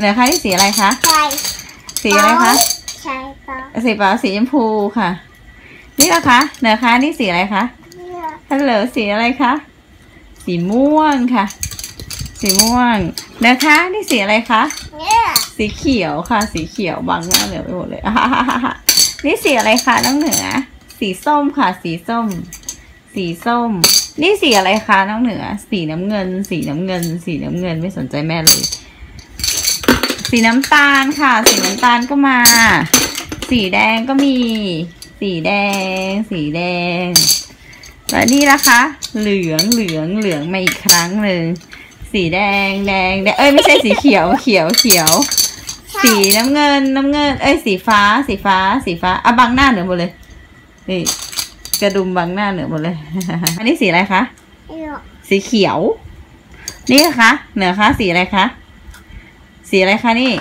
เหนือคะนี่สีอะไรคะใช่สีอะไรคะใช่ต่อสีเปล่าสีชมพูค่ะ นี่ละคะเหนือคะนี่สีอะไรคะเนี่ยฮัลโหลสีอะไรคะสีม่วงค่ะ สีม่วงเหนือคะนี่สีอะไรคะเนี่ยสีเขียวค่ะ สีเขียวบังหน้าเหนือไปหมดเลยอ่าฮ่าฮ่าฮ่านี่สีอะไรคะน้องเหนือ สีส้มค่ะ สีส้ม สีส้ม นี่สีอะไรคะน้องเหนือ สีน้ำเงิน สีน้ำเงิน สีน้ำเงินไม่สนใจแม่เลย สีน้ำตาลค่ะ สีน้ำตาลก็มา สีแดงก็มี สีแดง สีแดง และนี่นะคะ เหลืองเหลืองเหลืองมาอีกครั้งหนึ่งสีแดงแดงแดงเอ้ยไม่ใช่สีเขียวเขียวเขียว สีน้ำเงินน้ำเงิน เอ้ยสีฟ้า สีฟ้า สีฟ้าอะบังหน้าเหนือหมดเลยนี่กระดุมบังหน้าเหนือหมดเลย อันนี้สีอะไรคะเนี่ยสีเขียว นี่นะคะเหนือคะสีอะไรคะ สีอะไรคะนี่